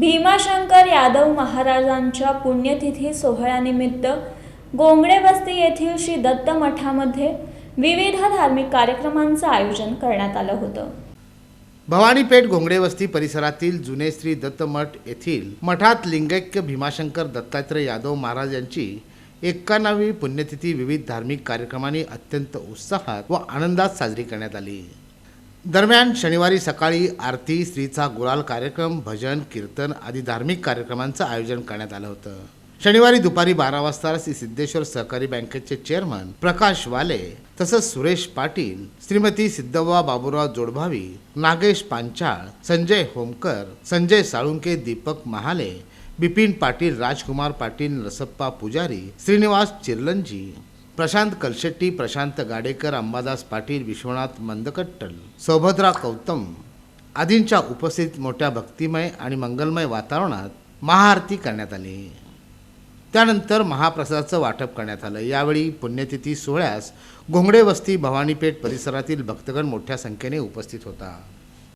भीमाशंकर यादव महाराजांच्या पुण्यतिथी सोहळ्यानिमित्त गोंगडे वस्ती येथील श्री दत्त मठामध्ये विविध धार्मिक कार्यक्रमांचं आयोजन करण्यात आलं होतं. भवानीपेठ घोंगडे वस्ती परिसरातील जुने श्री दत्त मठ येथील मठात लिंगैक्य भीमाशंकर दत्तात्रय यादव महाराज यांची एक्कानावी पुण्यतिथी विविध धार्मिक कार्यक्रमांनी अत्यंत उत्साहात व आनंदात साजरी करण्यात आली. दरम्यान शनिवारी सकाळी आरती स्त्रीचा गुलाल कार्यक्रम भजन कीर्तन आदी धार्मिक कार्यक्रमांचं आयोजन करण्यात आलं होतं. शनिवारी दुपारी बारा वाजता श्री सिद्धेश्वर सहकारी बँकेचे चेअरमन प्रकाश वाले तसंच सुरेश पाटील श्रीमती सिद्धव्वा बाबूराव जोडभावी नागेश पांचाळ संजय होमकर संजय साळुंके दीपक महाले बिपिन पाटील राजकुमार पाटील नरसप्पा पुजारी श्रीनिवास चिरलंजी प्रशांत कलशेट्टी प्रशांत गाडेकर अंबादास पाटील विश्वनाथ मंदकट्टल. सौभद्रा कौतम आदींच्या उपस्थित मोठ्या भक्तिमय आणि मंगलमय वातावरणात महाआरती करण्यात आली. त्यानंतर महाप्रसादाचं वाटप करण्यात आलं. यावेळी पुण्यतिथी सोहळ्यास घोंगडे वस्ती भवानीपेठ परिसरातील भक्तगण मोठ्या संख्येने उपस्थित होता.